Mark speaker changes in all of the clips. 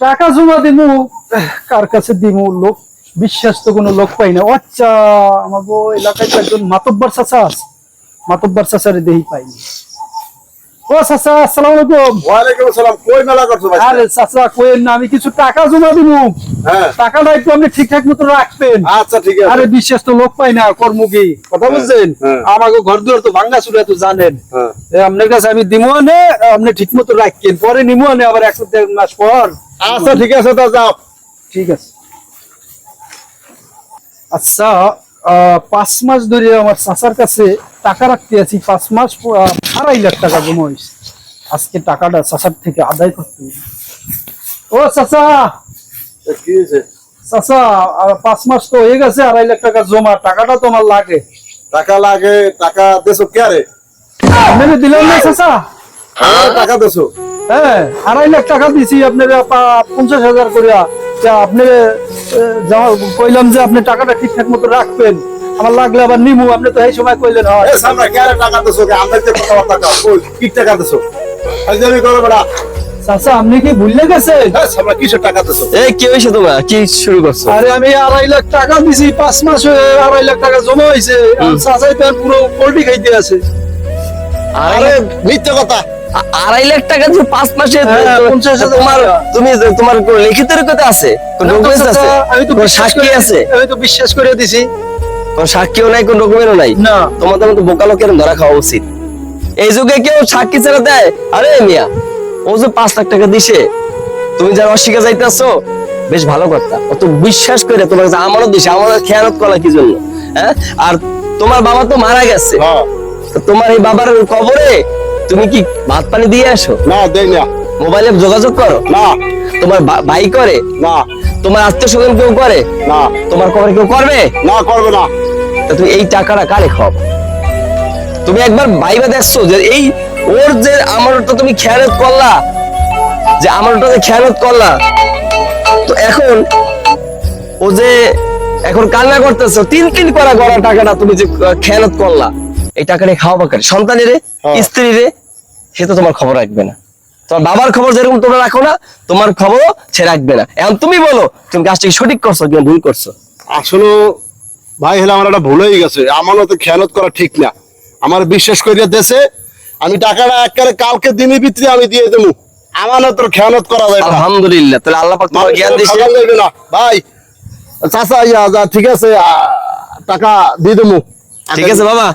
Speaker 1: টাকা জমা দিমু কার কাছে দিব লোক? বিশ্বাস তো কোনো লোক পাই না। আচ্ছা আমার এলাকায় তো একজন মাতব্বর চাচা আছে। মাতব্বর চাচারে দেহি পাইনি ও চাচা আসসালামু আলাইকুম।
Speaker 2: ওয়ালাইকুম আসসালাম। কই মেলা করছ ভাই?
Speaker 1: আরে চাচা কই না আমি কিছু টাকা জমা দিমু। টাকাটা একটু আপনি ঠিকঠাক মতো রাখবেন
Speaker 2: আচ্ছা ঠিক আছে।
Speaker 1: আরে বিশ্বাস তো লোক পাই না কর্মকি কথা বুঝছেন?
Speaker 2: হ্যাঁ।
Speaker 1: আমাকে ঘর দুয়ার তো ভাঙ্গা চুরা তো জানেন।
Speaker 2: হ্যাঁ।
Speaker 1: আপনার কাছে আমি দিমু আপনি ঠিক মতো পরে নিমু আবার এক দেড় মাস পর।
Speaker 2: আচ্ছা ঠিক আছে তা যাও।
Speaker 1: ঠিক আছে। আচ্ছা আহ, পাঁচ মাস ধরে আমার চাচার কাছে টাকা রাখতে আছি। পাঁচ মাস আড়াই লাখ টাকা জমা হয়েছে। আজকে টাকাটা চাচার থেকে আদায় করতে ও চাচা!
Speaker 2: কি হয়েছে?
Speaker 1: চাচা পাঁচ মাস তো হয়ে গেছে আড়াই লাখ টাকা জমা। টাকাটা তোমার লাগে।
Speaker 2: টাকা লাগে টাকা দেছো কে রে
Speaker 1: আপনি দিলেন না চাচা।
Speaker 2: টাকা দেছো।
Speaker 1: হ্যাঁ আড়াই লাখ টাকা দিছি আপনার পঞ্চাশ হাজার করিয়া। আপনি কইলাম যে আপনি টাকাটা ঠিকঠাক মতো রাখবেন। আমার লাগলে আবার নিমু আপনি তো এই সময় কইলেন হয়।
Speaker 2: টাকা দেছো আমরা কি টাকা দেছো? করো বড়া
Speaker 1: চাচা আপনি কি ভুললে গেছেন
Speaker 2: সামনে কিসের টাকা দেছো
Speaker 3: এই কি হয়েছে তোমার? কি শুরু করছ?
Speaker 1: আরে আমি আড়াই লাখ টাকা দিছি পাঁচ মাস হয়ে আড়াই লাখ টাকা জমা হয়েছে। চাচাই তো পুরো পোল্ট্রি খাইতে আছে।
Speaker 2: আরে মিথ্যে কথা।
Speaker 3: আড়াই লাখ টাকা যে পাঁচ মাসে
Speaker 1: হ্যাঁ,
Speaker 3: তোমার তুমি তোমার কোনো লিখিত রেখতে আছে?
Speaker 1: আমি তো বিশ্বাস
Speaker 3: সাক্ষী আছে?
Speaker 1: আমি তো বিশ্বাস করে দিছি।
Speaker 3: কোন সাক্ষীও নাই কোন ডকুমেন্টও নাই?
Speaker 1: না।
Speaker 3: তোমাদের মতো বোকা লোকের ধরা খাওয়া উচিত। এই যুগে কেউ সাক্ষী ছেড়ে দেয়? আরে মিয়া। ও যে পাঁচ লাখ টাকা দিছে তুমি যারা অস্বীকার যাইতেছো বেশ ভালো কথা। অত বিশ্বাস করে তোমার কাছে আমারও দিছে আমার খেয়ালত করা কি জন্য? হ্যাঁ? আর তোমার বাবা তো মারা গেছে। তোমার এই বাবার কবরে তুমি কি ভাত পানি দিয়ে আসো?
Speaker 2: না দেই না।
Speaker 3: মোবাইলে যোগাযোগ করো।
Speaker 2: না।
Speaker 3: তোমার ভাই করে?
Speaker 2: না।
Speaker 3: তোমার আত্মীয় স্বজন কেউ করে?
Speaker 2: না।
Speaker 3: তোমার কবরে কেউ করবে?
Speaker 2: না করবে না।
Speaker 3: তা তুমি এই টাকাটা কারে খাও তুমি একবার ভাইবা দেখছ যে এই ওর যে আমারটা তুমি খেয়ালত করলা যে আমারটা যে খেয়ালত করলা। তো এখন ও যে এখন কান্না করতেছো তিন তিন করা গড়া টাকাটা তুমি যে খেয়ালত করলা এই টাকাটা খাওয়াবা কারে সন্তানের
Speaker 2: হ্যাঁ।
Speaker 3: স্ত্রীর সে তো তোমার খবর রাখবে না। তোমার বাবার খবর যেরকম তোমরা রাখো না তোমার খবর সে রাখবে না। এখন তুমি বলো তুমি কাজটাকে সঠিক করছ কিনা ভুল করছ?
Speaker 2: আসলে ভাই হলে আমার একটা ভুল হয়ে গেছে। আমানত খেয়ালত করা ঠিক না। আমার বিশ্বাস করিয়া দেশে আমি টাকাটা একবারে কালকে দিনের ভিতরে আমি দিয়ে দেবো। আমানতর খেয়ালত করা যায় না।
Speaker 3: আলহামদুলিল্লাহ তাহলে আল্লাহ পাক তোমার জ্ঞান
Speaker 2: যাইবে না। ভাই চাচা ইয়া যা ঠিক আছে টাকা দিয়ে দেবো।
Speaker 3: ঠিক আছে বাবা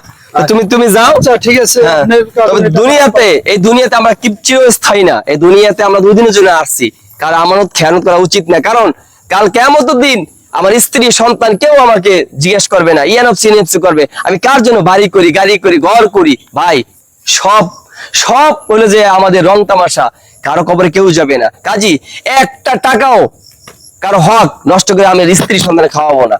Speaker 3: তুমি তুমি যাও।
Speaker 1: আচ্ছা ঠিক আছে।
Speaker 3: হ্যাঁ। তবে দুনিয়াতে এই দুনিয়াতে আমরা কি চিরস্থায়ী না। এই দুনিয়াতে আমরা দুই দিনের জন্য আসছি। কারণ আমানত খেয়াল করা উচিত না। কারণ কাল কেমত দিন আমার স্ত্রী সন্তান কেউ আমাকে জিজ্ঞেস করবে না। ইয়ানফসি নেফসি করবে। আমি কার জন্য বাড়ি করি গাড়ি করি ঘর করি? ভাই সব সব হলো যে আমাদের রং তামাশা, কারও কবরে কেউ যাবে না। কাজী, একটা টাকাও কারও হক নষ্ট করে আমি স্ত্রী সন্ধানে খাওয়াবো না।